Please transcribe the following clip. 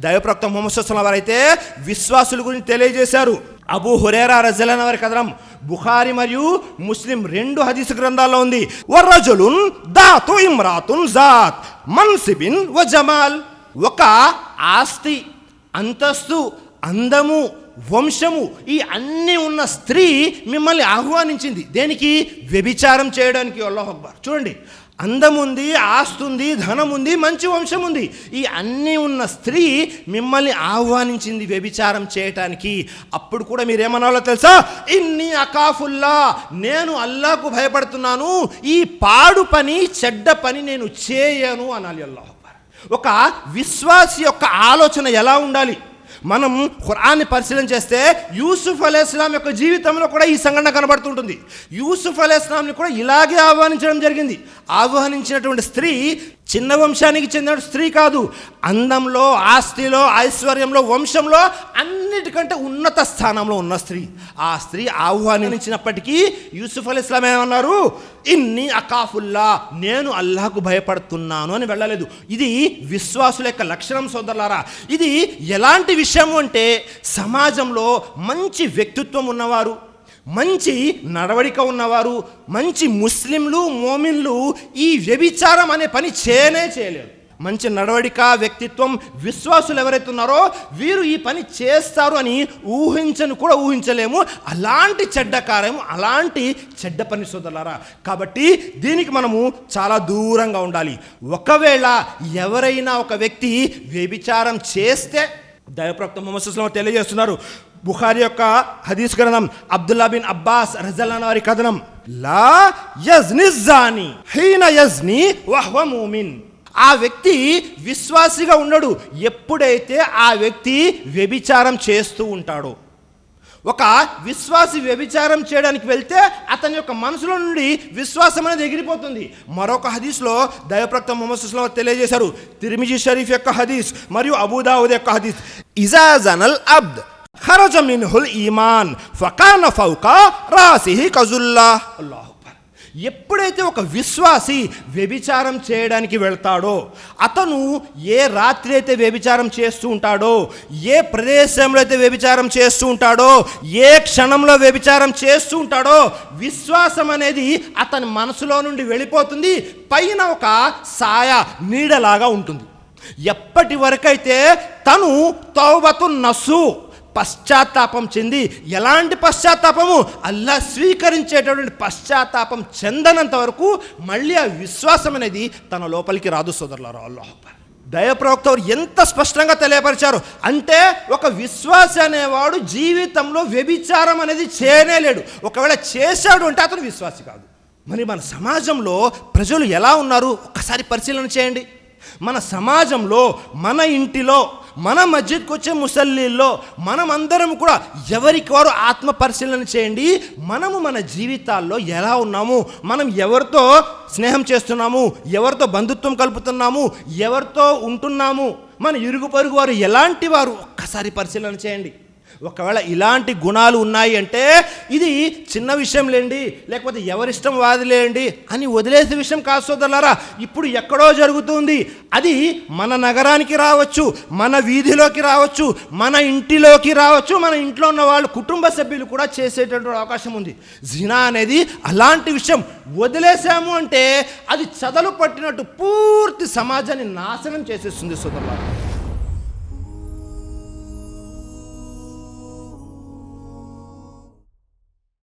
దైవప్రక్త మొహమ్మద్ వారైతే విశ్వాసుల గురించి తెలియజేశారు. అబూ హురేరా రజలైన వారి కథనం బుఖారి మరియు ముస్లిం రెండు హదీస్ గ్రంథాల్లో ఉంది. వర్రజులున్ దాతు ఇమ్రాతున్ జాత్ మన్సిబిన్ వ జమాల్. ఒక ఆస్తి అంతస్తు అందము వంశము ఈ అన్నీ ఉన్న స్త్రీ మిమ్మల్ని ఆహ్వానించింది. దేనికి? వ్యభిచారం చేయడానికి. అల్లాహ్ అక్బర్. చూడండి. అందం ఉంది ఆస్తి ధనం ఉంది మంచి వంశం ఉంది ఈ అన్నీ ఉన్న స్త్రీ మిమ్మల్ని ఆహ్వానించింది వ్యభిచారం చేయటానికి. అప్పుడు కూడా మీరేమనాలో తెలుసా? ఇన్ని అకాఫుల్లా నేను అల్లాకు భయపడుతున్నాను ఈ పాడు పని చెడ్డ పని నేను చేయను అనాలి అల్లాహ్ ఒక విశ్వాసి యొక్క ఆలోచన ఎలా ఉండాలి? మనం ఖురాన్ని పరిశీలన చేస్తే యూసుఫ్ అలేస్లాం యొక్క జీవితంలో కూడా ఈ సంఘటన కనబడుతుంటుంది. యూసుఫ్ అలేస్లాంని కూడా ఇలాగే ఆహ్వానించడం జరిగింది. ఆహ్వానించినటువంటి స్త్రీ చిన్న వంశానికి చెందిన స్త్రీ కాదు. అందంలో ఆస్తిలో ఐశ్వర్యంలో వంశంలో అన్నిటికంటే ఉన్నత స్థానంలో ఉన్న స్త్రీ. ఆ స్త్రీ ఆహ్వానించినప్పటికీ యూసుఫ్ అల్ ఇస్లాం ఏమన్నారు? ఇన్ని అకాఫుల్లా నేను అల్లాహకు భయపడుతున్నాను అని వెళ్ళలేదు. ఇది విశ్వాసుల యొక్క లక్షణం సోదరులారా. ఇది ఎలాంటి విషయం అంటే సమాజంలో మంచి వ్యక్తిత్వం ఉన్నవారు. మంచి నడవడిక ఉన్నవారు మంచి ముస్లింలు మోమిన్లు ఈ వ్యభిచారం అనే పని చేయనే చేయలేరు. మంచి నడవడిక వ్యక్తిత్వం విశ్వాసులు ఎవరైతే ఉన్నారో వీరు ఈ పని చేస్తారు అని ఊహించను కూడా ఊహించలేము. అలాంటి చెడ్డ కార్యం అలాంటి చెడ్డ పని సోదరులారా. కాబట్టి దీనికి మనము చాలా దూరంగా ఉండాలి. ఒకవేళ ఎవరైనా ఒక వ్యక్తి వ్యభిచారం చేస్తే దైవప్రక్త మొహమ్మద్ తెలియజేస్తున్నారు. బుఖారి యొక్క హదీస్ గ్రంథం అబ్దుల్లా బిన్ అబ్బాస్ రజల్లాన్ వారి కథనం లా యజ్ని జాని హీన యజ్ని వహ్వ మూమిన్. ఆ వ్యక్తి విశ్వాసిగా ఉండడు. ఎప్పుడైతే ఆ వ్యక్తి వ్యభిచారం చేస్తూ ఉంటాడో. ఒక విశ్వాసి వ్యభిచారం చేయడానికి వెళ్తే అతని యొక్క మనసులో నుండి విశ్వాసం అనేది ఎగిరిపోతుంది. మరొక హదీస్లో దైవప్రక్త మొహమ్మద్ తెలియజేశారు. తిరిమిజీ షరీఫ్ యొక్క హదీస్ మరియు అబూదావుద్ యొక్క హదీస్. ఇజాజనల్ అబ్ద్ ఖరజ మిన్హుల్ ఈమాన్ ఫకాన ఫౌకా రాసిహి కజుల్లా. అల్లాహు ఎప్పుడైతే ఒక విశ్వాసి వ్యభిచారం చేయడానికి వెళ్తాడో అతను ఏ రాత్రి అయితే వ్యభిచారం చేస్తూ ఉంటాడో ఏ ప్రదేశంలో అయితే వ్యభిచారం చేస్తూ ఉంటాడో ఏ క్షణంలో వ్యభిచారం చేస్తూ ఉంటాడో విశ్వాసం అనేది అతని మనసులో నుండి వెళ్ళిపోతుంది పైన ఒక సాయ నీడలాగా ఉంటుంది. ఎప్పటి వరకైతే తను తౌబతు నస్సు పశ్చాత్తాపం చెంది ఎలాంటి పశ్చాత్తాపము? అల్లా స్వీకరించేటటువంటి పశ్చాత్తాపం చెందనంత వరకు మళ్ళీ ఆ విశ్వాసం అనేది తన లోపలికి రాదు సోదరులారా అల్లాహ్ దయప్రవక్త వారు ఎంత స్పష్టంగా తెలియపరిచారు? అంటే ఒక విశ్వాస అనేవాడు జీవితంలో వ్యభిచారం అనేది చేయనేలేడు. ఒకవేళ చేశాడు అంటే అతను విశ్వాసి కాదు. మరి మన సమాజంలో ప్రజలు ఎలా ఉన్నారు? ఒక్కసారి పరిశీలన చేయండి. మన సమాజంలో మన ఇంటిలో మన మస్జిద్కి వచ్చే ముసల్లీల్లో మనమందరం కూడా ఎవరికి వారు ఆత్మ పరిశీలన చేయండి? మనము మన జీవితాల్లో ఎలా ఉన్నాము? మనం ఎవరితో స్నేహం చేస్తున్నాము? ఎవరితో బంధుత్వం కలుపుతున్నాము? ఎవరితో ఉంటున్నాము? మన ఇరుగు పొరుగు వారు ఎలాంటి వారు? ఒక్కసారి పరిశీలన చేయండి. ఒకవేళ ఇలాంటి గుణాలు ఉన్నాయి అంటే ఇది చిన్న విషయం లేండి లేకపోతే ఎవరిష్టం వాదిలేండి అని వదిలేసే విషయం కాదు సోదరులారా. ఇప్పుడు ఎక్కడో జరుగుతుంది. అది మన నగరానికి రావచ్చు మన వీధిలోకి రావచ్చు మన ఇంటిలోకి రావచ్చు మన ఇంట్లో ఉన్న వాళ్ళు కుటుంబ సభ్యులు కూడా చేసేటటువంటి అవకాశం ఉంది. జినా అనేది అలాంటి విషయం వదిలేసాము అంటే అది చదలు పట్టినట్టు పూర్తి సమాజాన్ని నాశనం చేసేస్తుంది సోదరులారా.